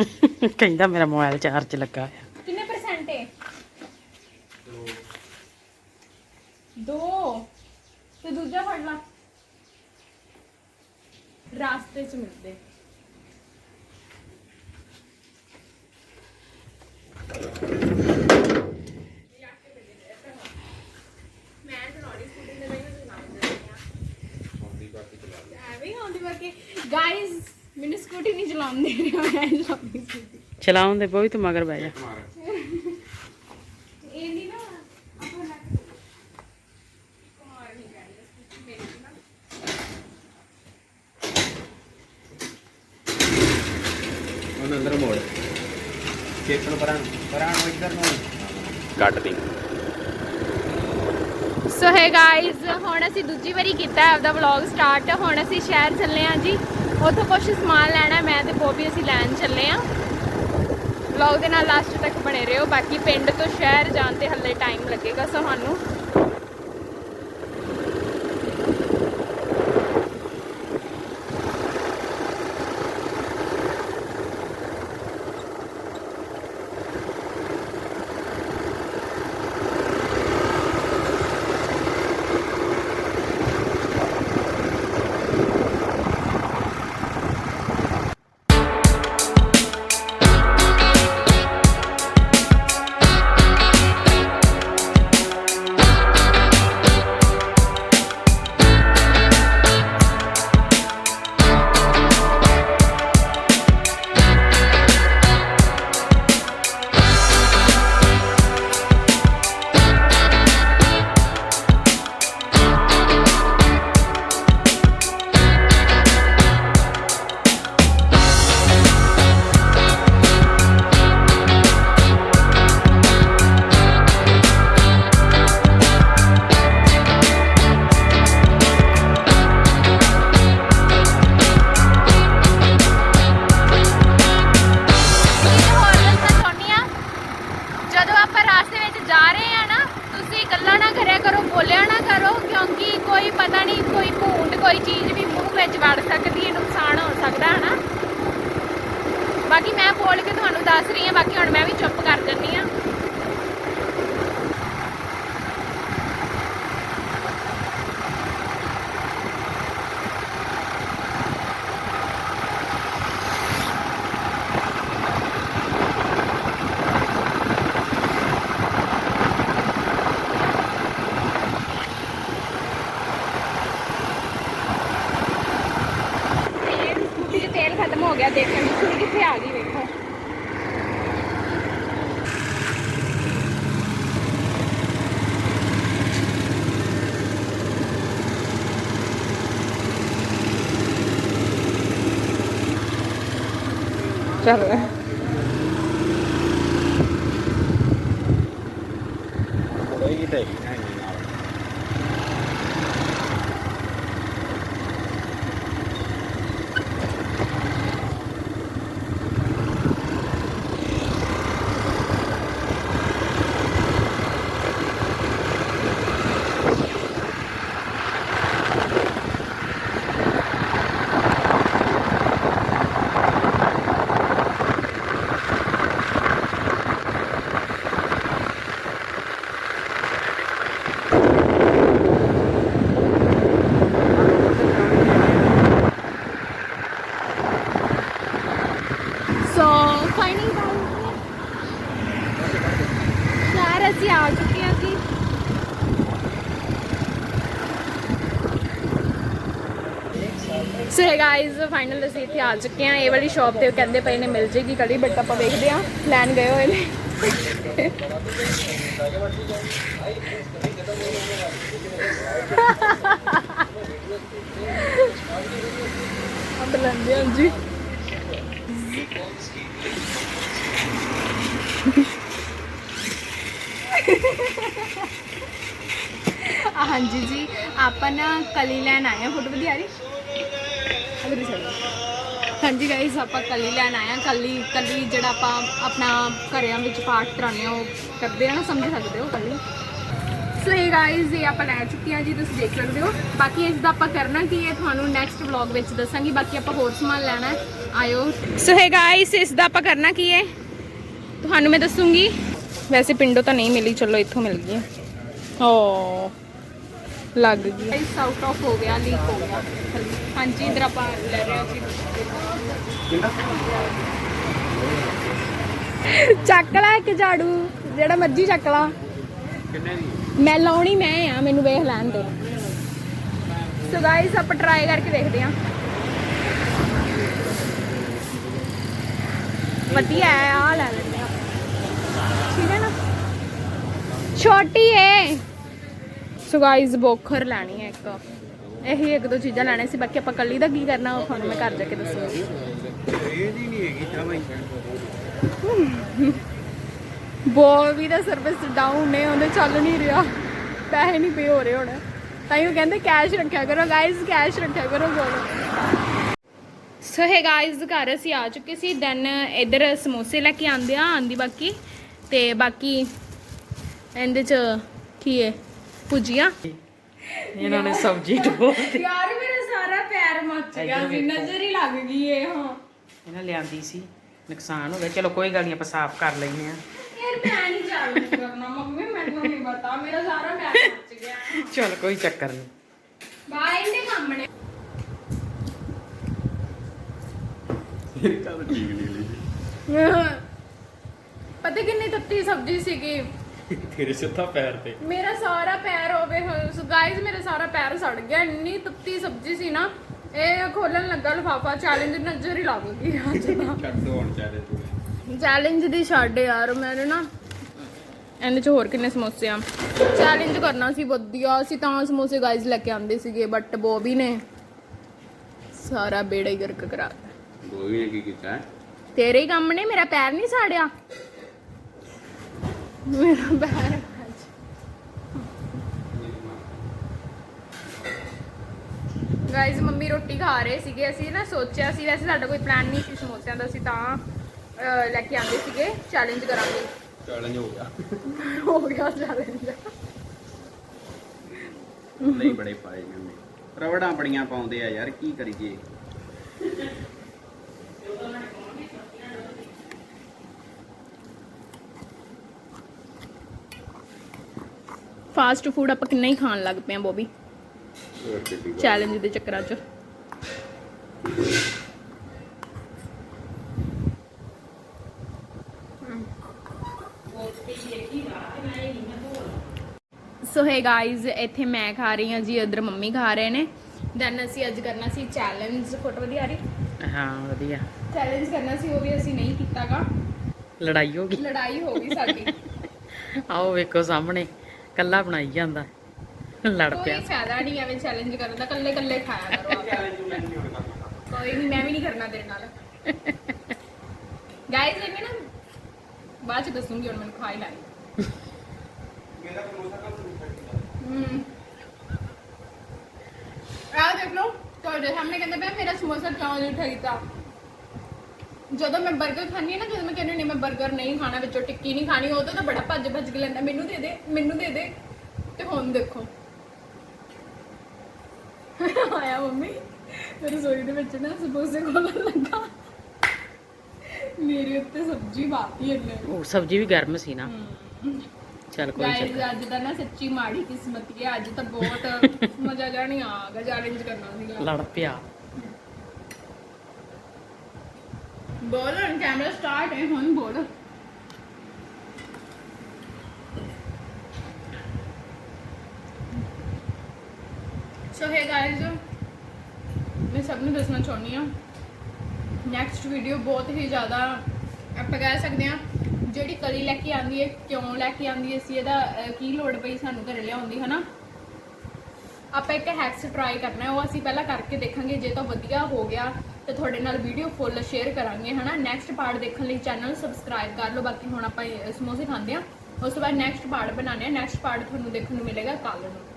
ਕਹਿੰਦਾ ਮੇਰਾ mobile charge ਲੱਗਾ ਆ ਕਿੰਨੇ ਪਰਸੈਂਟ ਹੈ 2 ਤੇ ਦੂਜਾ ਫੜ ਲਾ। ਰਾਸਤੇ 'ਚ ਮਿਲਦੇ ਮੈਂ ਚਲਾਉਣੀ ਸਕੂਟੀ ਤੇ ਨਹੀਂ ਚਲਾਉਂਦੀ ਐਵੇਂ ਹੁੰਦੀ ਬਾਕੀ ਗਾਇਸ ਮੈਨੂੰ ਰਿਹਾ ਮੈਂ ਚਲਾਉਂਦੀ ਚਲਾਉਣ ਦੇ ਬੋਈ ਤੂੰ ਮਗਰ ਬਹਿ ਜਾ। ਇਹ ਨਹੀਂ ਨਾ ਆਪਾਂ ਲੱਗ ਕੁਮਾਰ ਨਹੀਂ ਕਹਿੰਦੇ ਸਕੂਟੀ ਮੇਰੀ ਨਾ। ਉਹਨੂੰ ਅੰਦਰ ਮੋੜ। ਚੇਕ ਨੂੰ ਪਰਾਂ ਪਰਾਂ ਨੂੰ ਇੱਧਰ ਨੂੰ। ਕੱਟ ਦੀ। ਸੋ ਹੈ ਗਾਇਜ਼ ਹੁਣ ਅਸੀਂ ਦੂਜੀ ਵਾਰੀ ਕੀਤਾ ਹੈ ਆਪਦਾ ਵਲੌਗ ਸਟਾਰਟ ਹੁਣ ਅਸੀਂ ਸ਼ਹਿਰ ਚੱਲੇ ਹਾਂ ਜੀ। ਉੱਥੋਂ ਕੁਝ ਸਮਾਨ ਲੈਣਾ ਹੈ। ਮੈਂ ਤੇ ਬੋਬੀ ਅਸੀਂ ਲੈਣ ਚੱਲੇ ਹਾਂ ਵਲੌਗ ਦੇ ਨਾਲ ਲਾਸਟ ਤੱਕ ਬਣੇ ਰਹੋ, ਬਾਕੀ ਪਿੰਡ ਤੋਂ ਸ਼ਹਿਰ ਜਾਣ ਤੇ ਹੱਲੇ ਟਾਈਮ ਲੱਗੇਗਾ ਸਾਨੂੰ ਕੋਈ ਚੀਜ਼ ਵੀ ਮੂੰਹ ਵਿੱਚ ਵੜ ਸਕਦੀ ਹੈ, ਨੁਕਸਾਨ ਹੋ ਸਕਦਾ ਹੈ ਨਾ ਬਾਕੀ ਮੈਂ ਬੋਲ ਕੇ ਤੁਹਾਨੂੰ ਦੱਸ ਰਹੀ ਹਾਂ, ਬਾਕੀ ਹੁਣ ਮੈਂ ਵੀ ਚੁੱਪ ਕਰ ਜੰਨੀ ਆ ਤੇਲ ਸਕੂਟੀ 'ਚ ਤੇਲ ਖਤਮ ਹੋ ਗਿਆ ਦੇਖਣ ਦੀ ਸਕੂਟੀ ਕਿੱਥੇ ਆ ਗਈ ਵੇਖੋ ਚੱਲ ਕੋਈ ਤੇ ਨਹੀਂ ਨਾਲ ਸੋ ਫਾਈਨਲ ਸ਼ਹਿਰ ਅਸੀਂ ਆ ਚੁੱਕੇ ਹਾਂ ਜੀ ਸੋ ਹੈ ਗਾਇਜ਼ ਫਾਈਨਲ ਅਸੀਂ ਇੱਥੇ ਆ ਚੁੱਕੇ ਹਾਂ। ਇਹ ਵਾਲੀ ਸ਼ਾਪ ਤੇ ਕਹਿੰਦੇ ਪਏ ਨੇ, ਮਿਲ ਜੇਗੀ ਕੜੀ ਬਟ ਆਪਾਂ ਵੇਖਦੇ ਹਾਂ। ਲੈਣ ਗਏ ਹੋਏ ਨੇ। ਆਪ ਲੈਂਦੇ ਹਾਂ ਜੀ ਹਾਂਜੀ ਜੀ, ਆਪਾਂ ਨਾ ਕਲੀ ਲੈਣ ਆਏ ਆ ਫੋਟੋ ਵਧੀਆ ਰਹੀ ਅਗਰ ਚਲੋ ਹਾਂਜੀ ਗਾਇਸ ਆਪਾਂ ਕਲੀ ਲੈਣ ਆਏ ਆ ਕਲੀ ਜਿਹੜਾ ਆਪਾਂ ਆਪਣਾ ਘਰਿਆਂ ਵਿੱਚ ਪਾਠ ਕਰਾਉਂਦੇ ਆ, ਉਹ ਕਰਦੇ ਆ ਨਾ, ਸਮਝ ਸਕਦੇ ਹੋ ਕਲੀ? ਸੋ ਇਹ ਗਾਇਸ ਇਹ ਆਪਾਂ ਲੈ ਚੁੱਕੇ ਆ ਜੀ, ਤੁਸੀਂ ਦੇਖ ਸਕਦੇ ਹੋ। ਬਾਕੀ ਇਸ ਦਾ ਆਪਾਂ ਕਰਨਾ ਕੀ ਹੈ, ਤੁਹਾਨੂੰ ਨੈਕਸਟ ਵਲੌਗ ਵਿੱਚ ਦੱਸਾਂਗੀ। ਬਾਕੀ ਆਪਾਂ ਹੋਰ ਸਮਾਨ ਲੈਣਾ ਹੈ, ਆਇਓ। ਸੋ ਹੈ ਗਾਇਸ ਇਸ ਦਾ ਆਪਾਂ ਕਰਨਾ ਕੀ ਹੈ? ਤੁਹਾਨੂੰ ਮੈਂ ਦੱਸੂਗੀ। ਵੈਸੇ ਪਿੰਡੋਂ ਤਾਂ ਨਹੀਂ ਮਿਲੀ, ਚਲੋ ਇੱਥੋਂ ਮਿਲ ਗਈ ਓ ਲੱਗ ਗਈ। ਗਾਇਸ ਆਊਟ ਆਫ ਹੋ ਗਿਆ ਲੀਕ ਹੋ ਗਿਆ। ਹਾਂਜੀ ਇਧਰ ਆਪਾਂ ਲੈ ਰਹੇ ਹਾਂ ਜੀ। ਚੱਕ ਲੈ ਇੱਕ ਝਾੜੂ ਜਿਹੜਾ ਮਰਜ਼ੀ ਚੱਕ ਲਾ। ਕਿੰਨੇ ਦੀ? ਮੈਂ ਲਾਉਣੀ ਮੈਂ ਆ ਮੈਨੂੰ ਵੇਖ ਲੈਣ ਦੇ। ਸੋ ਗਾਇਸ ਆਪਾਂ ਟਰਾਈ ਕਰਕੇ ਦੇਖਦੇ ਹਾਂ। ਵਧੀਆ ਆ ਲੈ ਲੈਂਦੇ ਹਾਂ। ਠੀਕ ਹੈ ਨਾ? ਛੋਟੀ ਹੈ ਸੋ ਗਾਇਸ ਬੋਖਰ ਲੈਣੀ ਹੈ ਇੱਕ। ਇਹੀ ਇੱਕ ਦੋ ਚੀਜ਼ਾਂ ਲੈਣੇ ਸੀ, ਬਾਕੀ ਆਪਾਂ ਕੱਲੀ ਦਾ ਕੀ ਕਰਨਾ, ਉਹ ਤੁਹਾਨੂੰ ਮੈਂ ਘਰ ਜਾ ਕੇ ਦੱਸੂਗੀ। ਇਹ ਜੀ ਨਹੀਂ ਹੈਗੀ ਤਾਂ ਭਾਈ ਬੋਵੀ ਦਾ ਸਰਵਿਸ ਡਾਊਨ ਨੇ ਉਹਦੇ ਚੱਲ ਨਹੀਂ ਰਿਹਾ। ਪੈਸੇ ਨਹੀਂ ਪੇ ਹੋ ਰਹੇ ਹੁਣ। ਤਾਂ ਹੀ ਉਹ ਕਹਿੰਦੇ ਕੈਸ਼ ਰੱਖਿਆ ਕਰੋ। ਗਾਇਜ਼ ਕੈਸ਼ ਰੱਖਿਆ ਕਰੋ ਕੋਲ ਸੋ ਹੈ ਗਾਇਜ਼ ਘਰ ਅਸੀਂ ਆ ਚੁੱਕੇ ਸੀ। ਦੈਨ ਇਧਰ ਸਮੋਸੇ ਲੈ ਕੇ ਆਂਦੇ ਆ, ਆਂਦੀ ਬਾਕੀ। ਤੇ ਬਾਕੀ ਇਹਦੇ ਚ ਕੀ ਹੈ ਭੁਜੀਆ। ਇਹਨਾਂ ਨੇ ਸਬਜ਼ੀ ਢੋਲਤੀ ਯਾਰ ਮੇਰਾ ਸਾਰਾ ਪੈਰ ਮੱਚ ਗਿਆ ਸੀ ਨਜ਼ਰ ਹੀ ਲੱਗ ਗਈ ਏ ਹਾਂ। ਇਹਨਾਂ ਲਿਆਂਦੀ ਸੀ ਨੁਕਸਾਨ ਹੋ ਗਿਆ। ਚਲੋ ਕੋਈ ਗੱਲ ਨਹੀਂ ਆਪਾਂ ਸਾਫ਼ ਕਰ ਲੈਨੇ ਆ ਯਾਰ ਮੈਂ ਨਹੀਂ ਚਾਲੂ ਕਰਨਾ ਮੰਮੀ ਮੈਨੂੰ ਨਹੀਂ ਪਤਾ। ਮੇਰਾ ਸਾਰਾ ਪੈਰ ਮੱਚ ਗਿਆ। ਚਲ ਕੋਈ ਚੱਕਰ ਨਹੀਂ ਬਾਈ ਇਹਦੇ ਕੰਮ ਨੇ ਇਹ ਤਾਂ ਠੀਕ ਨਹੀਂ ਲਈ ਪਤਾ ਕਿੰਨੀ ਤੱਤੀ ਸਬਜ਼ੀ ਸੀਗੀ। ਤੇਰੇ ਸਿੱਧਾ ਪੈਰ ਤੇ। ਮੇਰਾ ਸਾਰਾ ਪੈਰ ਹੋਵੇ ਗਾਇਜ਼ ਮੇਰਾ ਸਾਰਾ ਪੈਰ ਸੜ ਗਿਆ। ਇੰਨੀ ਤੱਤੀ ਸਬਜ਼ੀ ਸੀ ਨਾ ਇਹ ਖੋਲਣ ਲੱਗਾ ਲਫਾਫਾ। ਚੈਲੰਜ ਨਜ਼ਰ ਹੀ ਲੱਗ ਗਈ ਅੱਜ ਤਾਂ ਛੱਡ ਦੋ ਹੁਣ ਤੂੰ। ਚੈਲੰਜ ਦੀ ਛੱਡ ਯਾਰ ਮੇਰੇ ਨਾ ਇਹਦੇ ਚ ਹੋਰ ਕਿੰਨੇ ਸਮੋਸੇ ਆ। ਚੈਲੰਜ ਕਰਨਾ ਸੀ ਵਧੀਆ ਸੀ ਤਾਂ ਸਮੋਸੇ ਗਾਇਜ਼ ਲੈ ਕੇ ਆਂਦੇ ਸੀਗੇ ਬਟ ਬੋਬੀ ਨੇ ਸਾਰਾ ਬੇੜਾ ਹੀ ਗਰਕ ਕਰਾ ਗੋਵੀ ਨੇ ਕੀ ਕੀਤਾ ਤੇਰੇ ਹੀ ਕੰਮ ਨੇ ਮੇਰਾ ਪੈਰ ਨਹੀਂ ਸਾੜਿਆ। ਮੇਰਾ ਗਾਇਜ਼ ਮੰਮੀ ਰੋਟੀ ਖਾ ਰਹੇ ਸੀਗੇ। ਅਸੀਂ ਨਾ ਸੋਚਿਆ ਸੀ ਵੈਸੇ ਸਾਡਾ ਕੋਈ ਪਲਾਨ ਨਹੀਂ ਸੀ ਸਮੋਸਿਆਂ ਦਾ ਅਸੀਂ ਤਾਂ ਅਹ, ਲੈ ਕੇ ਆਂਦੇ ਸੀਗੇ ਚੈਲੰਜ ਕਰਾਂਗੇ। ਚੈਲੰਜ ਹੋ ਗਿਆ। ਹੋ ਗਿਆ ਚੈਲੰਜ ਨਹੀਂ ਬੜੇ ਪਾਏ ਜਾਂਦੇ ਰਵੜਾਂ ਬੜੀਆਂ ਪਾਉਂਦੇ ਆ ਯਾਰ ਕੀ ਕਰੀਏ? ਫਾਸਟ ਫੂਡ ਆਪਾਂ ਕਿੰਨਾ ਹੀ ਖਾਣ ਲੱਗ ਪਏ ਆ ਬੋਬੀ। ਚੈਲੰਜ ਦੇ ਚੱਕਰਾਂ 'ਚ। ਸੋ ਹੈ ਗਾਇਜ਼ ਇੱਥੇ ਮੈਂ ਖਾ ਰਹੀ ਹਾਂ ਜੀ ਇਧਰ ਮੰਮੀ ਖਾ ਰਹੇ ਨੇ। ਦੈਨ ਅਸੀਂ ਅੱਜ ਕਰਨਾ ਸੀ ਚੈਲੰਜ ਫੋਟੋ ਵਧੀਆ ਆ ਰਹੀ? ਹਾਂ ਵਧੀਆ। ਚੈਲੰਜ ਕਰਨਾ ਸੀ ਉਹ ਵੀ ਅਸੀਂ ਨਹੀਂ ਕੀਤਾਗਾ। ਲੜਾਈ ਹੋ ਗਈ। ਲੜਾਈ ਹੋ ਗਈ ਸਾਡੀ। ਆਓ ਵੇਖੋ ਸਾਹਮਣੇ। ਕੱਲਾ ਬਣਾਈ ਜਾਂਦਾ। ਲੜ ਕੋਈ ਫਾਇਦਾ ਨਹੀਂ ਐਵੇਂ ਚੈਲੰਜ ਕਰਨ ਦਾ ਕੱਲੇ ਕੱਲੇ ਖਾਇਆ ਕਰੋ ਕੋਈ ਨਹੀਂ, ਮੈਂ ਵੀ ਨਹੀਂ ਕਰਨਾ ਤੇਰੇ ਨਾਲ। ਗਾਇਜ਼ ਇਹ ਮੈਂ ਨਾ ਬਾਅਦ ਚ ਦੱਸੂਗੀ, ਹੁਣ ਮੈਨੂੰ ਖਾ ਹੀ ਲਾਈ ਹੂੰ। ਆ ਦੇਖ ਲਓ, ਤੁਹਾਡੇ ਸਾਹਮਣੇ ਕਹਿੰਦਾ ਪਿਆ, ਮੇਰਾ ਸਮੋਸਾ ਕਿਉਂ ਨਹੀਂ ਠਗੀਤਾ ਜਦੋਂ ਮੈਂ 버ਗਰ ਖਾਣੀ ਹੈ ਨਾ ਜਦੋਂ ਮੈਂ ਕਹਿੰਦੀ ਨਹੀਂ ਮੈਂ 버ਗਰ ਨਹੀਂ ਖਾਣਾ ਵਿੱਚੋਂ ਟਿੱਕੀ ਨਹੀਂ ਖਾਣੀ ਉਦੋਂ ਤਾਂ ਬੜਾ ਭੱਜ ਭੱਜ ਕੇ ਲੈਂਦਾ ਮੈਨੂੰ ਦੇ ਦੇ ਮੈਨੂੰ ਦੇ ਦੇ ਤੇ ਹੁਣ ਦੇਖੋ। ਆਇਆ ਮੰਮੀ ਮੇਰੇ ਰਸੋਈ ਦੇ ਵਿੱਚ ਨਾ ਸਮੋਸੇ ਖੋਲਣ ਲੱਗਾ। ਮੇਰੇ ਉੱਤੇ ਸਬਜ਼ੀ ਬਾਤੀ ਇਹਨੇ। ਉਹ ਸਬਜ਼ੀ ਵੀ ਗਰਮ ਸੀ ਨਾ। ਚਲ ਕੋਈ ਗਾਇਜ਼ ਚੱਕਰ ਅੱਜ ਤਾਂ ਨਾ ਸੱਚੀ ਮਾੜੀ ਕਿਸਮਤ ਹੈ ਅੱਜ ਤਾਂ ਬਹੁਤ ਮਜ਼ਾ ਜਾਣੀ ਆ ਚੈਲੰਜ ਕਰਨਾ ਸੀਗਾ। ਲੜ ਪਿਆ। ਬੋਲ ਹੁਣ ਕੈਮਰਾ ਸਟਾਰਟ ਹੈ ਹੁਣ ਬੋਲ ਸੋ ਹੈ ਗਾਇਜ਼ ਮੈਂ ਸਭ ਨੂੰ ਦੱਸਣਾ ਚਾਹੁੰਦੀ ਹਾਂ ਨੈਕਸਟ ਵੀਡੀਓ ਬਹੁਤ ਹੀ ਜ਼ਿਆਦਾ ਆਪਾਂ ਕਹਿ ਸਕਦੇ ਹਾਂ ਜਿਹੜੀ ਕਲੀ ਲੈ ਕੇ ਆਂਦੀ ਹੈ ਕਿਉਂ ਲੈ ਕੇ ਆਂਦੀ ਹੈ ਸੀ ਇਹਦਾ ਕੀ ਲੋੜ ਪਈ ਸਾਨੂੰ ਘਰੇ ਲਿਆਉਂਦੀ ਹਨਾ ਆਪਾਂ ਇੱਕ ਹੈਕਸ ਟਰਾਈ ਕਰਨਾ ਉਹ ਅਸੀਂ ਪਹਿਲਾਂ ਕਰਕੇ ਦੇਖਾਂਗੇ ਜੇ ਤਾਂ ਵਧੀਆ ਹੋ ਗਿਆ ਤੇ ਤੁਹਾਡੇ ਨਾਲ ਵੀਡੀਓ ਫੁੱਲ ਸ਼ੇਅਰ ਕਰਾਂਗੇ, ਹਨਾ? ਨੈਕਸਟ ਪਾਰਟ ਦੇਖਣ ਲਈ ਚੈਨਲ ਸਬਸਕ੍ਰਾਈਬ ਕਰ ਲਓ। ਬਾਕੀ ਹੁਣ ਆਪਾਂ ਸਮੋਸੇ ਖਾਂਦੇ ਆ ਉਸ ਤੋਂ ਬਾਅਦ ਨੈਕਸਟ ਪਾਰਟ ਬਣਾਉਂਦੇ ਆ ਨੈਕਸਟ ਪਾਰਟ ਤੁਹਾਨੂੰ ਦੇਖਣ ਨੂੰ ਮਿਲੇਗਾ ਕੱਲ ਨੂੰ।